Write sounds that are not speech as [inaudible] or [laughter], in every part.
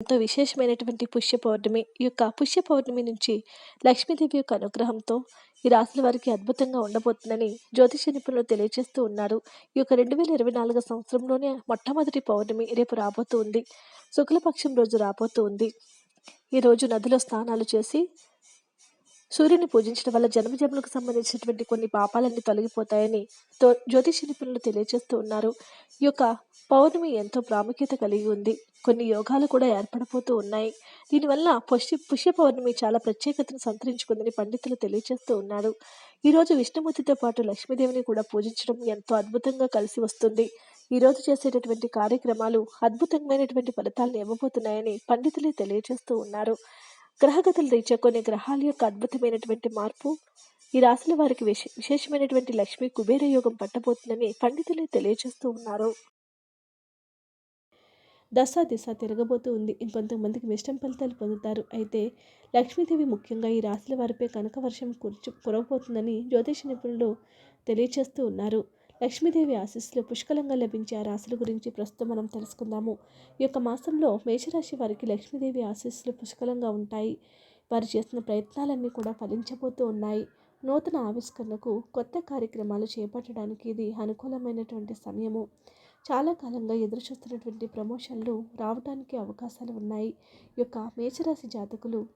ఎంతో విశేషమైనటువంటి పుష్య పౌర్ణమి. ఈ యొక్క పుష్య పౌర్ణమి నుంచి లక్ష్మీదేవి యొక్క అనుగ్రహంతో ఈ రాశుల వారికి అద్భుతంగా ఉండబోతుందని జ్యోతిష నిపుణులు తెలియజేస్తూ ఉన్నారు. ఈ యొక్క 2024 సంవత్సరంలోనే మొట్టమొదటి పౌర్ణమి రేపు రాబోతూ ఉంది. శుక్లపక్షం రోజు రాబోతూ ఉంది. ఈ రోజు నదిలో స్నానాలు చేసి సూర్యుని పూజించడం వల్ల జన్మజన్మలకు సంబంధించినటువంటి కొన్ని పాపాలన్నీ తొలగిపోతాయని తో జ్యోతిష నిపుణులు తెలియజేస్తూ ఉన్నారు. ఈ యొక్క పౌర్ణమి ఎంతో ప్రాముఖ్యత కలిగి ఉంది. కొన్ని యోగాలు కూడా ఏర్పడిపోతూ ఉన్నాయి. దీనివల్ల పుష్య పుష్య పౌర్ణమి చాలా ప్రత్యేకతను సంతరించుకుందని పండితులు తెలియజేస్తూ ఉన్నారు. ఈరోజు విష్ణుమూర్తితో పాటు లక్ష్మీదేవిని కూడా పూజించడం ఎంతో అద్భుతంగా కలిసి వస్తుంది. ఈరోజు చేసేటటువంటి కార్యక్రమాలు అద్భుతమైనటువంటి ఫలితాలను ఇవ్వబోతున్నాయని పండితులే తెలియజేస్తూ ఉన్నారు. గ్రహగతుల రీత్యా కొన్ని గ్రహాల యొక్క అద్భుతమైనటువంటి మార్పు ఈ రాశుల వారికి విశేషమైనటువంటి లక్ష్మి కుబేర యోగం పట్టబోతుందని పండితులే తెలియజేస్తూ ఉన్నారు. దశ దిశ తిరగబోతూ ఉంది. ఇంకొంతమందికి మిష్టం ఫలితాలు పొందుతారు. అయితే లక్ష్మీదేవి ముఖ్యంగా ఈ రాశుల వారిపై కనక వర్షం కురచు కురవబోతుందని జ్యోతిష నిపుణులు తెలియజేస్తూ ఉన్నారు. లక్ష్మీదేవి ఆశీస్సులు పుష్కలంగా లభించే ఆ రాశుల గురించి ప్రస్తుతం మనం తెలుసుకుందాము. ఈ యొక్క మాసంలో మేషరాశి వారికి లక్ష్మీదేవి ఆశీస్సులు పుష్కలంగా ఉంటాయి. వారు చేస్తున్న ప్రయత్నాలన్నీ కూడా ఫలించబోతూ ఉన్నాయి. నూతన ఆవిష్కరణకు కొత్త కార్యక్రమాలు చేపట్టడానికి ఇది అనుకూలమైనటువంటి సమయము. చాలా కాలంగా ఎదురుచూస్తున్నటువంటి ప్రమోషన్లు రావడానికి అవకాశాలు ఉన్నాయి. ఈ యొక్క మేషరాశి జాతకులు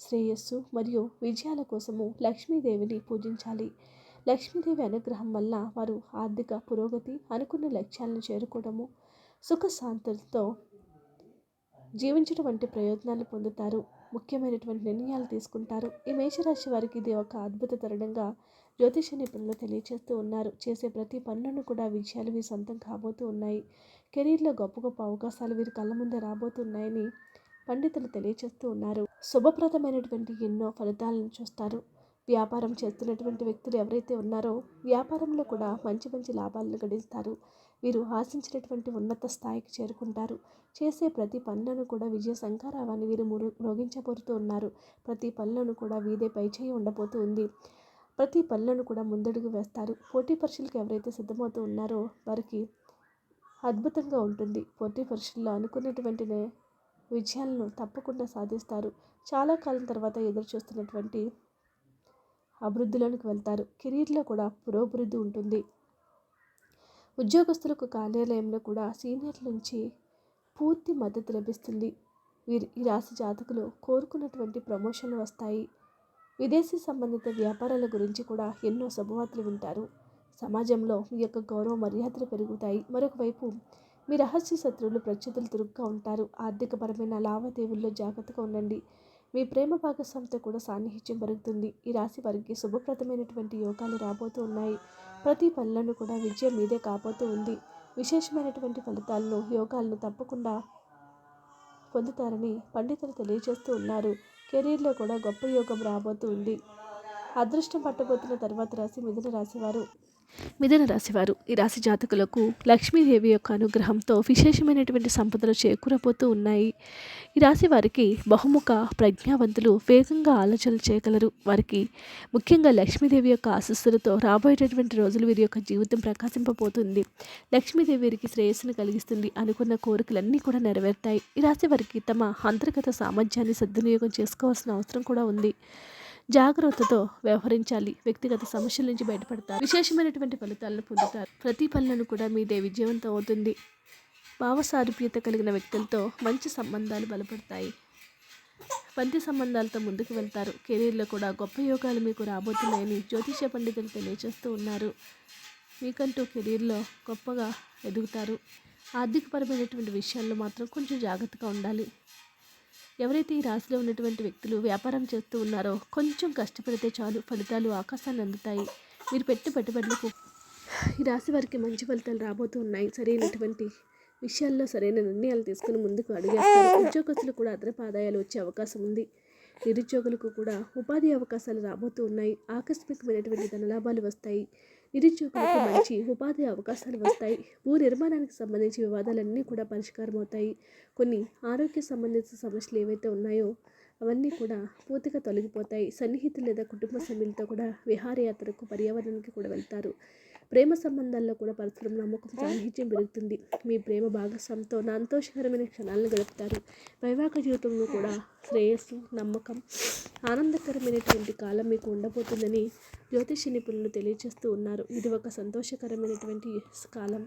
శ్రేయస్సు మరియు విజయాల కోసము లక్ష్మీదేవిని పూజించాలి. లక్ష్మీదేవి అనుగ్రహం వల్ల వారు ఆర్థిక పురోగతి, అనుకున్న లక్ష్యాలను చేరుకోవడము, సుఖశాంతులతో జీవించడం వంటి ప్రయోజనాలు పొందుతారు. ముఖ్యమైనటువంటి నిర్ణయాలు తీసుకుంటారు. ఈ మేషరాశి వారికి ఇది ఒక అద్భుత తరుణంగా జ్యోతిష నిపుణులు తెలియజేస్తూ ఉన్నారు. చేసే ప్రతి పనులను కూడా విజయాలు వీరి సొంతం కాబోతూ ఉన్నాయి. కెరీర్లో గొప్ప గొప్ప అవకాశాలు వీరి కళ్ళ ముందే రాబోతున్నాయని పండితులు తెలియజేస్తూ ఉన్నారు. శుభప్రదమైనటువంటి ఎన్నో ఫలితాలను చూస్తారు. వ్యాపారం చేస్తున్నటువంటి వ్యక్తులు ఎవరైతే ఉన్నారో వ్యాపారంలో కూడా మంచి మంచి లాభాలను గడిస్తారు. వీరు ఆశించినటువంటి ఉన్నత స్థాయికి చేరుకుంటారు. చేసే ప్రతి పనులను కూడా విజయ సంకారావాన్ని వీరు మ్రోగించబోతూ ఉన్నారు. ప్రతి పనులను కూడా వీదే పైచేయి ఉండబోతూ ఉంది. ప్రతి పనులను కూడా ముందడుగు వేస్తారు. పోటీ పరీక్షలకు ఎవరైతే సిద్ధమవుతూ ఉన్నారో వారికి అద్భుతంగా ఉంటుంది. పోటీ పరీక్షల్లో అనుకున్నటువంటి విజయాలను తప్పకుండా సాధిస్తారు. చాలా కాలం తర్వాత ఎదురు చూస్తున్నటువంటి అభివృద్ధిలోనికి వెళ్తారు. కెరీర్లో కూడా పురోభివృద్ధి ఉంటుంది. ఉద్యోగస్తులకు కార్యాలయంలో కూడా సీనియర్ల నుంచి పూర్తి మద్దతు లభిస్తుంది. వీరి ఈ రాశి జాతకులు కోరుకున్నటువంటి ప్రమోషన్లు వస్తాయి. విదేశీ సంబంధిత వ్యాపారాల గురించి కూడా ఎన్నో శుభవార్తలు వింటారు. సమాజంలో మీ యొక్క గౌరవ మర్యాదలు పెరుగుతాయి. మరొక వైపు మీ రహస్య శత్రువులు ప్రత్యర్థులు చురుగ్గా ఉంటారు. ఆర్థికపరమైన లావాదేవీల్లో జాగ్రత్తగా ఉండండి. మీ ప్రేమ భాగస్వామితో కూడా సాన్నిహిత్యం పెరుగుతుంది. ఈ రాశి వారికి శుభప్రదమైనటువంటి యోగాలు రాబోతూ ఉన్నాయి. ప్రతి పనులను కూడా విజయం మీదే కాబోతూ ఉంది. విశేషమైనటువంటి ఫలితాలను, యోగాలను తప్పకుండా పొందుతారని పండితులు తెలియజేస్తూ ఉన్నారు. కెరీర్లో కూడా గొప్ప యోగం రాబోతూ ఉంది. అదృష్టం పట్టబోతున్న తర్వాత రాశి మిథున రాశివారు మిథున రాశివారు ఈ రాశి జాతకులకు లక్ష్మీదేవి యొక్క అనుగ్రహంతో విశేషమైనటువంటి సంపదలు చేకూరబోతూ ఉన్నాయి. ఈ రాశి వారికి బహుముఖ ప్రజ్ఞావంతులు వేగంగా ఆలోచనలు చేయగలరు. వారికి ముఖ్యంగా లక్ష్మీదేవి యొక్క ఆశస్సులతో రాబోయేటటువంటి రోజులు వీరి యొక్క జీవితం ప్రకాశింపబోతుంది. లక్ష్మీదేవి వీరికి శ్రేయస్సును కలిగిస్తుంది. అనుకున్న కోరికలన్నీ కూడా నెరవేరుతాయి. ఈ రాశి వారికి తమ అంతర్గత సామర్థ్యాన్ని సద్వినియోగం చేసుకోవాల్సిన అవసరం కూడా ఉంది. జాగ్రత్తతో వ్యవహరించాలి. వ్యక్తిగత సమస్యల నుంచి బయటపడతారు. విశేషమైనటువంటి ఫలితాలను పొందుతారు. ప్రతి పనులను కూడా మీదే విజయవంతం అవుతుంది. భావ సారూప్యత కలిగిన వ్యక్తులతో మంచి సంబంధాలు బలపడతాయి. పంతి సంబంధాలతో ముందుకు వెళ్తారు. కెరీర్లో కూడా గొప్ప యోగాలు మీకు రాబోతున్నాయని జ్యోతిష పండితులు తెలియజేస్తూ ఉన్నారు. మీకంటూ కెరీర్లో గొప్పగా ఎదుగుతారు. ఆర్థికపరమైనటువంటి విషయాల్లో మాత్రం కొంచెం జాగ్రత్తగా ఉండాలి. ఎవరైతే ఈ రాశిలో ఉన్నటువంటి వ్యక్తులు వ్యాపారం చేస్తూ ఉన్నారో కొంచెం కష్టపడితే చాలు ఫలితాలు ఆకాశాన్ని అందుతాయి. మీరు పెట్టే పెట్టుబడులకు ఈ రాశి వారికి మంచి ఫలితాలు రాబోతూ ఉన్నాయి. సరైనటువంటి విషయాల్లో సరైన నిర్ణయాలు తీసుకుని ముందుకు అడిగేస్తారు ఉద్యోగస్తులు కూడా అదనపు ఆదాయాలు వచ్చే అవకాశం ఉంది. నిరుద్యోగులకు కూడా ఉపాధి అవకాశాలు రాబోతూ ఉన్నాయి. ఆకస్మికమైనటువంటి ధనలాభాలు వస్తాయి. నిరుద్యోగులకు [laughs] మంచి ఉపాధి అవకాశాలు వస్తాయి. భూ నిర్మాణానికి సంబంధించి వివాదాలన్నీ కూడా పరిష్కారం అవుతాయి. కొన్ని ఆరోగ్య సంబంధిత సమస్యలు ఏవైతే ఉన్నాయో అవన్నీ కూడా పూర్తిగా తొలగిపోతాయి. సన్నిహితులు లేదా కుటుంబ సభ్యులతో కూడా విహారయాత్రకు పర్యావరణానికి కూడా వెళ్తారు. ప్రేమ సంబంధాల్లో కూడా పరస్పరం నమ్మకం సాన్నిహిత్యం పెరుగుతుంది. మీ ప్రేమ భాగస్వామితో సంతోషకరమైన క్షణాలను గడుపుతారు. వైవాహిక జీవితంలో కూడా శ్రేయస్సు నమ్మకం ఆనందకరమైనటువంటి కాలం మీకు ఉండబోతుందని జ్యోతిష నిపుణులు తెలియజేస్తూ ఉన్నారు. ఇది ఒక సంతోషకరమైనటువంటి కాలం.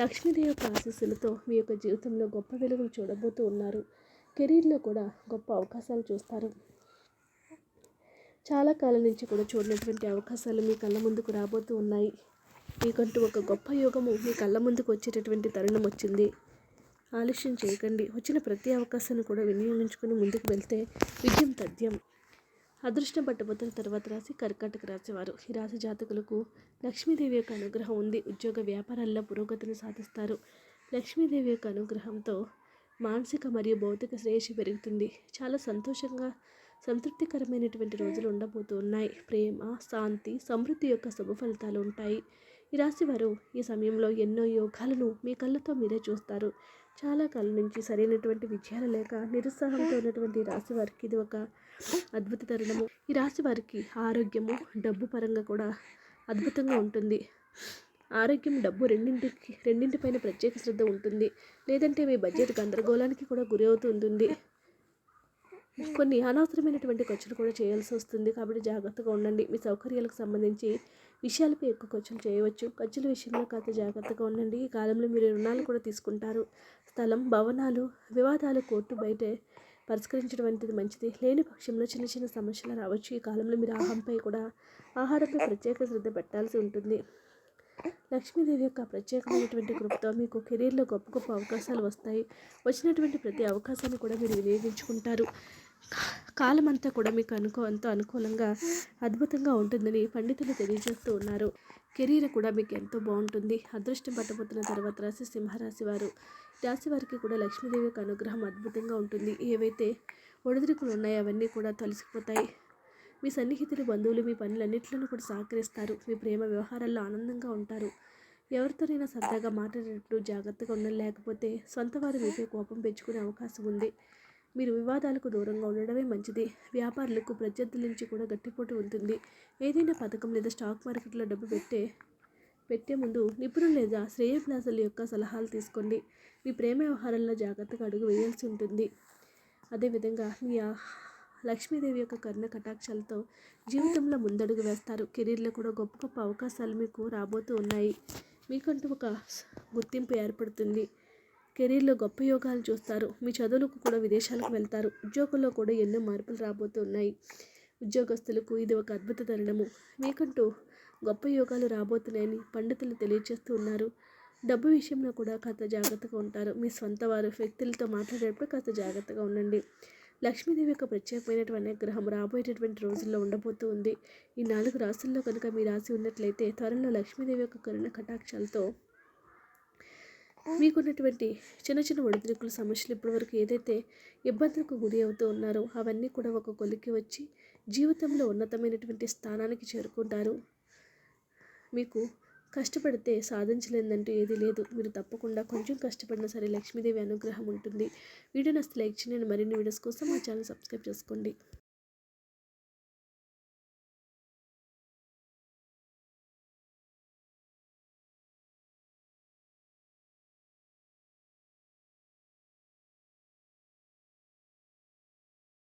లక్ష్మీదేవి యొక్క ఆశీస్సులతో మీ యొక్క జీవితంలో గొప్ప వెలుగులు చూడబోతూ ఉన్నారు. కెరీర్లో కూడా గొప్ప అవకాశాలు చూస్తారు. చాలా కాలం నుంచి కూడా చూడనటువంటి అవకాశాలు మీ కళ్ళ ముందుకు రాబోతూ ఉన్నాయి. మీకంటూ ఒక గొప్ప యోగము మీ కళ్ళ ముందుకు వచ్చేటటువంటి తరుణం వచ్చింది. ఆలస్యం చేయకండి. వచ్చిన ప్రతి అవకాశాన్ని కూడా వినియోగించుకుని ముందుకు వెళ్తే విజయం తథ్యం. అదృష్టం పట్టబోతున్న తర్వాత రాసి కర్కాటక రాసేవారు ఈ రాశి జాతకులకు లక్ష్మీదేవి యొక్క అనుగ్రహం ఉంది. ఉద్యోగ వ్యాపారాల్లో పురోగతిని సాధిస్తారు. లక్ష్మీదేవి యొక్క అనుగ్రహంతో మానసిక మరియు భౌతిక శ్రేయస్సు పెరుగుతుంది. చాలా సంతోషంగా సంతృప్తికరమైనటువంటి రోజులు ఉండబోతూ ఉన్నాయి ప్రేమ శాంతి సమృద్ధి యొక్క శుభ ఫలితాలు ఉంటాయి. ఈ రాశి వారు ఈ సమయంలో ఎన్నో యోగాలను మీ కళ్ళతో మీరే చూస్తారు. చాలా కాలం నుంచి సరైనటువంటి విజయాలు లేక నిరుత్సాహంతో ఉన్నటువంటి రాశి వారికి ఇది ఒక అద్భుత తరుణము. ఈ రాశి వారికి ఆరోగ్యము డబ్బు పరంగా కూడా అద్భుతంగా ఉంటుంది. ఆరోగ్యం డబ్బు రెండింటికి రెండింటిపైన ప్రత్యేక శ్రద్ధ ఉంటుంది. లేదంటే మీ బడ్జెట్ గందరగోళానికి కూడా గురి అవుతుంటుంది కొన్ని అనవసరమైనటువంటి ఖర్చులు కూడా చేయాల్సి వస్తుంది. కాబట్టి జాగ్రత్తగా ఉండండి. మీ సౌకర్యాలకు సంబంధించి విషయాలపై ఎక్కువ ఖర్చులు చేయవచ్చు. ఖర్చుల విషయంలో కాస్త జాగ్రత్తగా ఉండండి. ఈ కాలంలో మీరు రుణాలు కూడా తీసుకుంటారు. స్థలం భవనాలు వివాదాలు కోర్టు బయట పరిష్కరించడం అనేది మంచిది. లేని పక్షంలో చిన్న చిన్న సమస్యలు రావచ్చు. ఈ కాలంలో మీరు ఆహారంపై కూడా ఆహారంపై ప్రత్యేక శ్రద్ధ పెట్టాల్సి ఉంటుంది. లక్ష్మీదేవి యొక్క ప్రత్యేకమైనటువంటి కృపతో మీకు కెరీర్లో గొప్ప గొప్ప అవకాశాలు వస్తాయి. వచ్చినటువంటి ప్రతి అవకాశాన్ని కూడా మీరు వినియోగించుకుంటారు. కాలం అంతా కూడా మీకు అనుకో అంత అనుకూలంగా అద్భుతంగా ఉంటుందని పండితులు తెలియజేస్తూ ఉన్నారు. కెరీర్ కూడా మీకు ఎంతో బాగుంటుంది. అదృష్టం పట్టబోతున్న తర్వాత రాశి సింహరాశి వారు రాశి వారికి కూడా లక్ష్మీదేవి యొక్క అనుగ్రహం అద్భుతంగా ఉంటుంది. ఏవైతే ఒడిదుడుకులు ఉన్నాయో అవన్నీ కూడా తొలసిపోతాయి మీ సన్నిహితులు బంధువులు మీ పనులన్నింటిలోనూ కూడా సహకరిస్తారు. మీ ప్రేమ వ్యవహారాల్లో ఆనందంగా ఉంటారు. ఎవరితోనైనా సరదాగా మాట్లాడేటప్పుడు జాగ్రత్తగా ఉండాలి లేకపోతే సొంత వారు మీపై కోపం పెంచుకునే అవకాశం ఉంది. మీరు వివాదాలకు దూరంగా ఉండడమే మంచిది. వ్యాపారులకు ప్రత్యర్థుల నుంచి కూడా గట్టిపోటు ఉంటుంది. ఏదైనా పథకం లేదా స్టాక్ మార్కెట్లో డబ్బు పెట్టే పెట్టే ముందు నిపుణులు లేదా శ్రేయభిలాసుల యొక్క సలహాలు తీసుకోండి. మీ ప్రేమ వ్యవహారంలో జాగ్రత్తగా అడుగు వేయాల్సి ఉంటుంది. అదేవిధంగా మీ లక్ష్మీదేవి యొక్క కర్ణ కటాక్షాలతో జీవితంలో ముందడుగు వేస్తారు. కెరీర్లో కూడా గొప్ప గొప్ప అవకాశాలు మీకు రాబోతూ ఉన్నాయి. మీకంటూ ఒక గుర్తింపు ఏర్పడుతుంది. కెరీర్లో గొప్ప యోగాలు చూస్తారు. మీ చదువులకు కూడా విదేశాలకు వెళ్తారు. ఉద్యోగంలో కూడా ఎన్నో మార్పులు రాబోతున్నాయి. ఉద్యోగస్తులకు ఇది ఒక అద్భుత తరుణము. మీకంటూ గొప్ప యోగాలు రాబోతున్నాయని పండితులు తెలియజేస్తూ ఉన్నారు. డబ్బు విషయంలో కూడా కాస్త జాగ్రత్తగా ఉంటారు. మీ సొంత వారు వ్యక్తులతో మాట్లాడేటప్పుడు కాస్త జాగ్రత్తగా ఉండండి. లక్ష్మీదేవి యొక్క ప్రత్యేకమైనటువంటి గ్రహం రాబోయేటటువంటి రోజుల్లో ఉండబోతూ ఉంది. ఈ నాలుగు రాశుల్లో కనుక మీ రాసి ఉన్నట్లయితే త్వరలో లక్ష్మీదేవి యొక్క కరుణ కటాక్షాలతో మీకున్నటువంటి చిన్న చిన్న ఒడిదుడుకుల సమస్యలు ఇప్పటివరకు ఏదైతే ఇబ్బందులకు గురి అవుతూ ఉన్నారో అవన్నీ కూడా ఒక కొలికి వచ్చి జీవితంలో ఉన్నతమైనటువంటి స్థానానికి చేరుకుంటారు. మీకు కష్టపడితే సాధించలేదంటూ ఏది లేదు. మీరు తప్పకుండా కొంచెం కష్టపడినా సరే లక్ష్మీదేవి అనుగ్రహం ఉంటుంది. వీడియో నస్తే లైక్ చేయండి. మరిన్ని వీడియోస్ కోసం మా ఛానల్ సబ్స్క్రైబ్ చేసుకోండి.